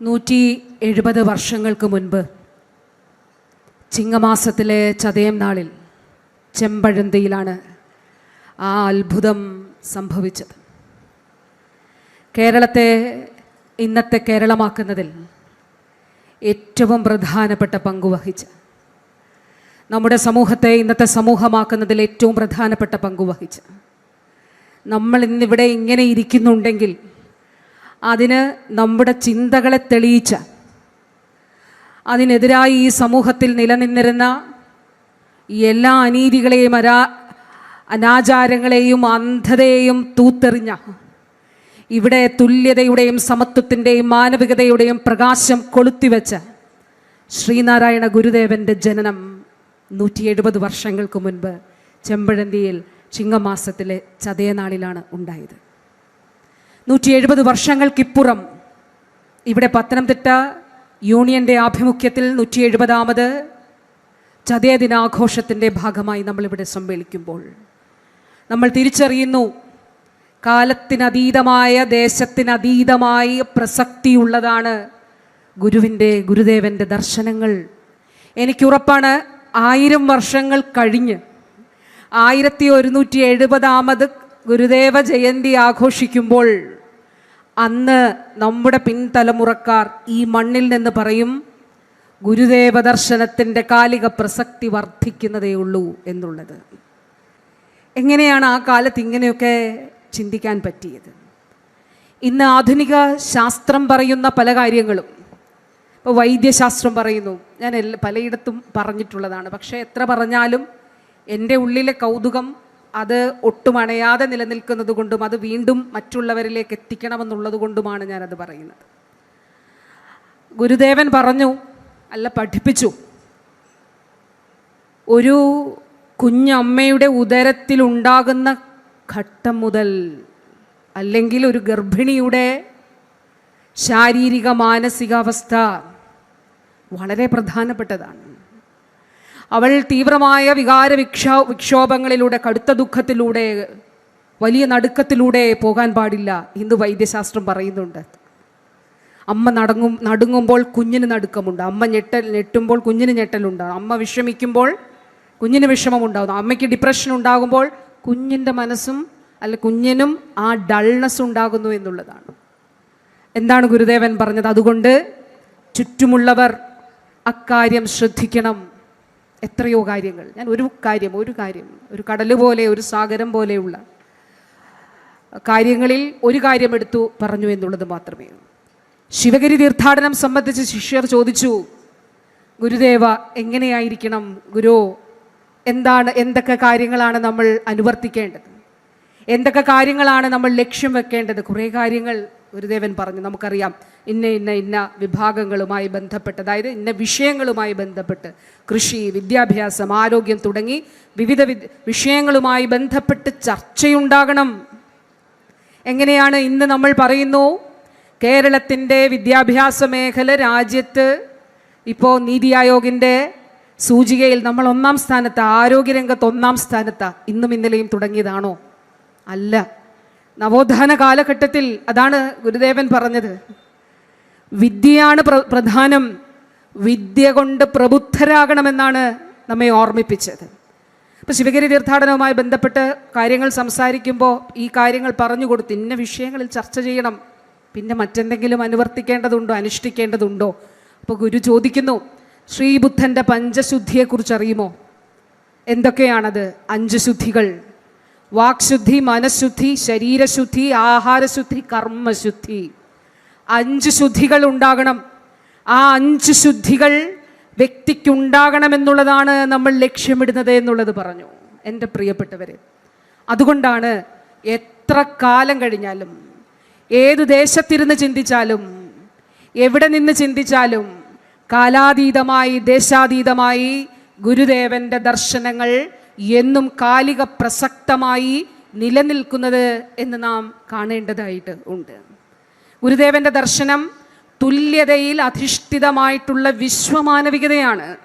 നൂറ്റി എഴുപത് വർഷങ്ങൾക്ക് മുൻപ് ചിങ്ങമാസത്തിലെ ചതയം നാളിൽ ചെമ്പഴന്തിയിലാണ് ആ അത്ഭുതം സംഭവിച്ചത്. കേരളത്തെ ഇന്നത്തെ കേരളമാക്കുന്നതിൽ ഏറ്റവും പ്രധാനപ്പെട്ട പങ്കുവഹിച്ച നമ്മുടെ സമൂഹത്തെ ഇന്നത്തെ സമൂഹമാക്കുന്നതിൽ ഏറ്റവും പ്രധാനപ്പെട്ട പങ്കുവഹിച്ച നമ്മൾ ഇന്നിവിടെ ഇങ്ങനെ ഇരിക്കുന്നുണ്ടെങ്കിൽ അതിന് നമ്മുടെ ചിന്തകളെ തെളിയിച്ച അതിനെതിരായി ഈ സമൂഹത്തിൽ നിലനിന്നിരുന്ന എല്ലാ അനീതികളെയും അരാ അനാചാരങ്ങളെയും അന്ധതയെയും തൂത്തെറിഞ്ഞ ഇവിടെ തുല്യതയുടെയും സമത്വത്തിന്റെയും മാനവികതയുടെയും പ്രകാശം കൊളുത്തിവെച്ച ശ്രീനാരായണ ഗുരുദേവന്റെ ജനനം നൂറ്റി എഴുപത് വർഷങ്ങൾക്ക് മുൻപ് ചെമ്പഴന്തിയിൽ ചിങ്ങമാസത്തിലെ ചതയനാളിലാണ് ഉണ്ടായത്. നൂറ്റി എഴുപത് വർഷങ്ങൾക്കിപ്പുറം ഇവിടെ പത്തനംതിട്ട യൂണിയന്റെ ആഭിമുഖ്യത്തിൽ നൂറ്റി എഴുപതാമത് ചതയ ദിനാഘോഷത്തിന്റെ ഭാഗമായി നമ്മളിവിടെ സമ്മേളിക്കുമ്പോൾ നമ്മൾ തിരിച്ചറിയുന്നു കാലത്തിനതീതമായ ദേശത്തിനതീതമായ പ്രസക്തിയുള്ളതാണ് ഗുരുവിന്റെ ഗുരുദേവന്റെ ദർശനങ്ങൾ. എനിക്കുറപ്പാണ് ആയിരം വർഷങ്ങൾ കഴിഞ്ഞ് ആയിരത്തി ഒരുന്നൂറ്റി എഴുപതാമത് ഗുരുദേവ ജയന്തി ആഘോഷിക്കുമ്പോൾ അന്ന് നമ്മുടെ പിൻതലമുറക്കാർ ഈ മണ്ണിൽ നിന്ന് പറയും ഗുരുദേവ ദർശനത്തിന്റെ കാലിക പ്രസക്തി വർദ്ധിക്കുന്നതേ ഉള്ളൂ എന്നുള്ളത്. എങ്ങനെയാണ് ആ കാലത്ത് ഇങ്ങനെയൊക്കെ ചിന്തിക്കാൻ പറ്റിയത്? ഇന്ന് ആധുനിക ശാസ്ത്രം പറയുന്ന പല കാര്യങ്ങളും ഇപ്പോൾ വൈദ്യശാസ്ത്രം പറയുന്നു. ഞാൻ പലയിടത്തും പറഞ്ഞിട്ടുള്ളതാണ്. പക്ഷേ എത്ര പറഞ്ഞാലും എന്റെ ഉള്ളിലെ കൗതുകം അത് ഒട്ടും അണയാതെ നിലനിൽക്കുന്നത് കൊണ്ടും അത് വീണ്ടും മറ്റുള്ളവരിലേക്ക് എത്തിക്കണമെന്നുള്ളത് കൊണ്ടുമാണ് ഞാനത് പറയുന്നത്. ഗുരുദേവൻ പറഞ്ഞു അല്ല പഠിപ്പിച്ചു. ഒരു കുഞ്ഞമ്മയുടെ ഉദരത്തിലുണ്ടാകുന്ന ഘട്ടം മുതൽ അല്ലെങ്കിൽ ഒരു ഗർഭിണിയുടെ ശാരീരിക മാനസികാവസ്ഥ വളരെ പ്രധാനപ്പെട്ടതാണ്. അവൾ തീവ്രമായ വികാര വിക്ഷോ വിക്ഷോഭങ്ങളിലൂടെ കടുത്ത ദുഃഖത്തിലൂടെ വലിയ നടുക്കത്തിലൂടെ പോകാൻ പാടില്ല ഇന്ന് വൈദ്യശാസ്ത്രം പറയുന്നുണ്ട്. അമ്മ നടങ്ങും നടുങ്ങുമ്പോൾ കുഞ്ഞിന് നടുക്കമുണ്ട്. അമ്മ ഞെട്ടൽ ഞെട്ടുമ്പോൾ കുഞ്ഞിന് ഞെട്ടലുണ്ടാകും അമ്മ വിഷമിക്കുമ്പോൾ കുഞ്ഞിന് വിഷമമുണ്ടാകുന്നു. അമ്മയ്ക്ക് ഡിപ്രഷൻ ഉണ്ടാകുമ്പോൾ കുഞ്ഞിന്റെ മനസ്സും അല്ല കുഞ്ഞിനും ആ ഡൾനെസ് ഉണ്ടാകുന്നു എന്നുള്ളതാണ്. എന്താണ് ഗുരുദേവൻ പറഞ്ഞത്? അതുകൊണ്ട് ചുറ്റുമുള്ളവർ അക്കാര്യം ശ്രദ്ധിക്കണം. എത്രയോ കാര്യങ്ങൾ. ഞാൻ ഒരു കാര്യം ഒരു കാര്യം ഒരു കടൽ പോലെ ഒരു സാഗരം പോലെയുള്ള കാര്യങ്ങളിൽ ഒരു കാര്യം എടുത്തു പറഞ്ഞു എന്നുള്ളത് മാത്രമേ ശിവഗിരി തീർത്ഥാടനം സംബന്ധിച്ച് ശിഷ്യർ ചോദിച്ചു ഗുരുദേവ എങ്ങനെയായിരിക്കണം ഗുരു? എന്താണ് എന്തൊക്കെ കാര്യങ്ങളാണ് നമ്മൾ അനുവർത്തിക്കേണ്ടത്? എന്തൊക്കെ കാര്യങ്ങളാണ് നമ്മൾ ലക്ഷ്യം വെക്കേണ്ടത്? കുറേ കാര്യങ്ങൾ ഗുരുദേവൻ പറഞ്ഞു നമുക്കറിയാം ഇന്ന ഇന്ന ഇന്ന വിഭാഗങ്ങളുമായി ബന്ധപ്പെട്ട് അതായത് ഇന്ന വിഷയങ്ങളുമായി ബന്ധപ്പെട്ട് കൃഷി വിദ്യാഭ്യാസം ആരോഗ്യം തുടങ്ങി വിവിധ വിഷയങ്ങളുമായി ബന്ധപ്പെട്ട് ചർച്ചയുണ്ടാകണം. എങ്ങനെയാണ് ഇന്ന് നമ്മൾ പറയുന്നു കേരളത്തിന്റെ വിദ്യാഭ്യാസ മേഖല രാജ്യത്ത് ഇപ്പോൾ നീതി ആയോഗിന്റെ സൂചികയിൽ നമ്മൾ ഒന്നാം സ്ഥാനത്ത് ആരോഗ്യരംഗത്ത് ഒന്നാം സ്ഥാനത്താണ് ഇന്നും ഇന്നലെയും തുടങ്ങിയതാണോ? അല്ല. നവോത്ഥാന കാലഘട്ടത്തിൽ അതാണ് ഗുരുദേവൻ പറഞ്ഞത്. വിദ്യയാണ് പ്ര പ്രധാനം. വിദ്യ കൊണ്ട് പ്രബുദ്ധരാകണമെന്നാണ് നമ്മെ ഓർമ്മിപ്പിച്ചത്. ഇപ്പോൾ ശിവഗിരി തീർത്ഥാടനവുമായി ബന്ധപ്പെട്ട് കാര്യങ്ങൾ സംസാരിക്കുമ്പോൾ ഈ കാര്യങ്ങൾ പറഞ്ഞു കൊടുത്ത് ഇന്ന വിഷയങ്ങളിൽ ചർച്ച ചെയ്യണം. പിന്നെ മറ്റെന്തെങ്കിലും അനുവർത്തിക്കേണ്ടതുണ്ടോ അനുഷ്ഠിക്കേണ്ടതുണ്ടോ? അപ്പോൾ ഗുരു ചോദിക്കുന്നു ശ്രീബുദ്ധന്റെ പഞ്ചശുദ്ധിയെക്കുറിച്ച് അറിയുമോ എന്തൊക്കെയാണത്? അഞ്ച് ശുദ്ധികൾ വാക്ശുദ്ധി മനഃശുദ്ധി ശരീരശുദ്ധി ആഹാരശുദ്ധി കർമ്മശുദ്ധി. അഞ്ച് ശുദ്ധികൾ ഉണ്ടാകണം. ആ അഞ്ച് ശുദ്ധികൾ വ്യക്തിക്കുണ്ടാകണമെന്നുള്ളതാണ് നമ്മൾ ലക്ഷ്യമിടുന്നത് എന്നുള്ളത് പറഞ്ഞു എന്റെ പ്രിയപ്പെട്ടവരെ. അതുകൊണ്ടാണ് എത്ര കാലം കഴിഞ്ഞാലും ഏത് ദേശത്തിരുന്ന് ചിന്തിച്ചാലും എവിടെ നിന്ന് ചിന്തിച്ചാലും കാലാതീതമായി ദേശാതീതമായി ഗുരുദേവന്റെ ദർശനങ്ങൾ എന്നും കാലിക പ്രസക്തമായി നിലനിൽക്കുന്നത് എന്ന് നാം കാണേണ്ടതായിട്ട് ഉണ്ട്. ഗുരുദേവന്റെ ദർശനം തുല്യതയിൽ അധിഷ്ഠിതമായിട്ടുള്ള വിശ്വമാനവികതയാണ്.